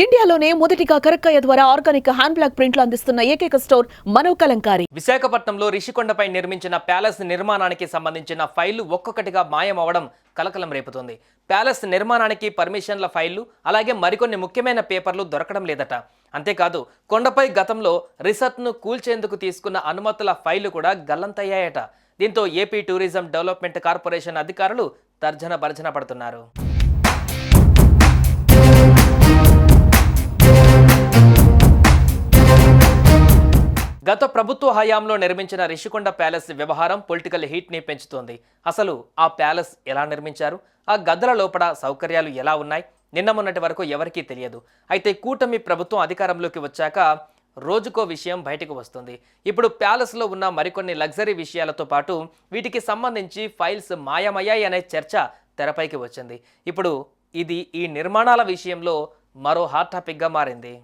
ఇండియాలోనే మొదటిగా కరక్కయ్య ద్వారా ఆర్గానిక్ హ్యాండ్ బ్లాక్ ప్రింట్లు అందిస్తున్న ఏకైక స్టోర్ మనో కలంకారి. విశాఖపట్నంలో రిషికొండపై నిర్మించిన ప్యాలెస్ నిర్మాణానికి సంబంధించిన ఫైళ్ళు ఒక్కొక్కటిగా మాయమవడం కలకలం రేపుతోంది. ప్యాలెస్ నిర్మాణానికి పర్మిషన్ల ఫైళ్ళు అలాగే మరికొన్ని ముఖ్యమైన పేపర్లు దొరకడం లేదట. అంతేకాదు కొండపై గతంలో రిసార్ట్ను కూల్చేందుకు తీసుకున్న అనుమతుల ఫైళ్ళు కూడా గల్లంతయ్యాయట. దీంతో ఏపీ టూరిజం డెవలప్మెంట్ కార్పొరేషన్ అధికారులు తర్జన భర్జన పడుతున్నారు. గత ప్రభుత్వ హయాంలో నిర్మించిన రిషికొండ ప్యాలెస్ వ్యవహారం పొలిటికల్ హీట్ని పెంచుతోంది. అసలు ఆ ప్యాలెస్ ఎలా నిర్మించారు? ఆ గద్దల లోపల సౌకర్యాలు ఎలా ఉన్నాయి? నిన్న మొన్నటి వరకు ఎవరికీ తెలియదు. అయితే కూటమి ప్రభుత్వం అధికారంలోకి వచ్చాక రోజుకో విషయం బయటకు వస్తుంది. ఇప్పుడు ప్యాలెస్లో ఉన్న మరికొన్ని లగ్జరీ విషయాలతో పాటు వీటికి సంబంధించి ఫైల్స్ మాయమయ్యాయి అనే చర్చ తెరపైకి వచ్చింది. ఇప్పుడు ఇది ఈ నిర్మాణాల విషయంలో మరో హాట్ టాపిక్గా మారింది.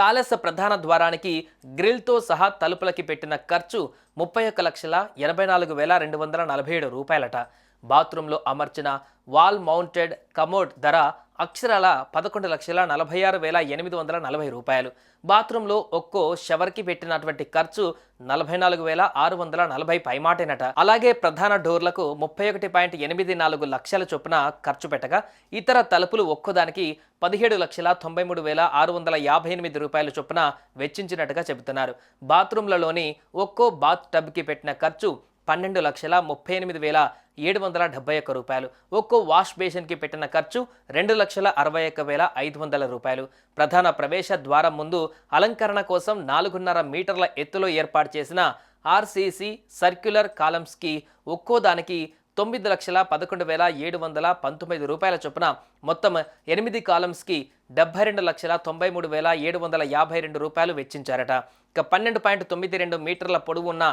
ప్యాలెస్ ప్రధాన ద్వారానికి గ్రిల్తో సహా తలుపులకి పెట్టిన ఖర్చు ముప్పై ఒక్క లక్షల ఎనభై నాలుగు వేల రెండు వందల నలభై ఏడు రూపాయలట. బాత్రూంలో అమర్చిన వాల్ మౌంటెడ్ కమోడ్ ధర అక్షరాల పదకొండు లక్షల నలభై ఆరు వేల ఎనిమిది వందల నలభై రూపాయలు. బాత్రూంలో ఒక్కో షవర్కి పెట్టినటువంటి ఖర్చు నలభై నాలుగు వేల ఆరు వందల నలభై పైమాటేనట. అలాగే ప్రధాన డోర్లకు ముప్పై ఒకటి పాయింట్ ఎనిమిది నాలుగు లక్షల చొప్పున ఖర్చు పెట్టగా ఇతర తలుపులు ఒక్కోదానికి పదిహేడు లక్షల తొంభై మూడు వేల ఆరు వందల యాభై ఎనిమిది రూపాయల చొప్పున వెచ్చించినట్టుగా చెబుతున్నారు. బాత్రూంలలోని ఒక్కో బాత్ టబ్కి పెట్టిన ఖర్చు పన్నెండు లక్షల ముప్పై ఎనిమిది వేల ఏడు వందల డెబ్బై ఒక్క రూపాయలు. ఒక్కో వాష్ బేసిన్కి పెట్టిన ఖర్చు రెండు లక్షల అరవై ఒక్క వేల ఐదు వందల రూపాయలు. ప్రధాన ప్రవేశ ద్వారం ముందు అలంకరణ కోసం నాలుగున్నర మీటర్ల ఎత్తులో ఏర్పాటు చేసిన ఆర్సీసీ సర్క్యులర్ కాలమ్స్కి ఒక్కో దానికి తొమ్మిది లక్షల పదకొండు వేల ఏడు వందల పంతొమ్మిది రూపాయల చొప్పున మొత్తం ఎనిమిది కాలమ్స్కి డెబ్బై రెండు లక్షల తొంభై మూడు వేల ఏడు వందల యాభై రెండు రూపాయలు వెచ్చించారట. ఇక పన్నెండు పాయింట్ తొమ్మిది రెండు మీటర్ల పొడవు ఉన్న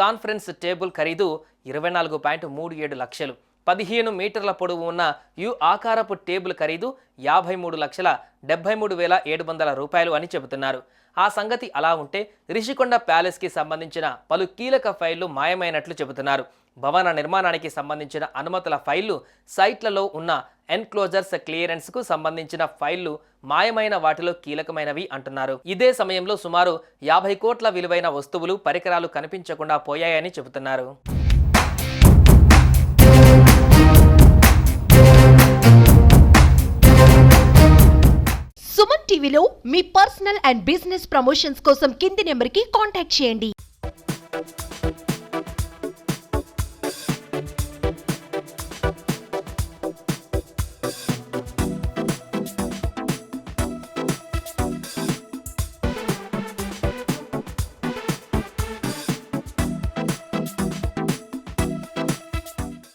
కాన్ఫరెన్స్ టేబుల్ ఖరీదు ఇరవై నాలుగు పాయింట్ మూడు ఏడు లక్షలు. పదిహేను మీటర్ల పొడవు ఉన్న యు ఆకారపు టేబుల్ ఖరీదు యాభై మూడు లక్షల డెబ్బై మూడు వేల ఏడు వందల రూపాయలు అని చెబుతున్నారు. ఆ సంగతి అలా ఉంటే రిషికొండ ప్యాలెస్కి సంబంధించిన పలు కీలక ఫైళ్ళు మాయమైనట్లు చెబుతున్నారు. భవన నిర్మాణానికి సంబంధించిన అనుమతుల ఫైళ్ళు సైట్లలో ఉన్న ఎన్క్లోజర్స్ క్లియరెన్స్కు సంబంధించిన ఫైళ్ళు మాయమైన వాటిలో కీలకమైనవి అంటున్నారు. ఇదే సమయంలో సుమారు యాభై కోట్ల విలువైన వస్తువులు పరికరాలు కనిపించకుండా పోయాయని చెబుతున్నారు. సుమన్ టీవీలో మీ పర్సనల్ అండ్ బిజినెస్ ప్రమోషన్స్ కోసం కింది నెంబర్కి కాంటాక్ట్ చేయండి.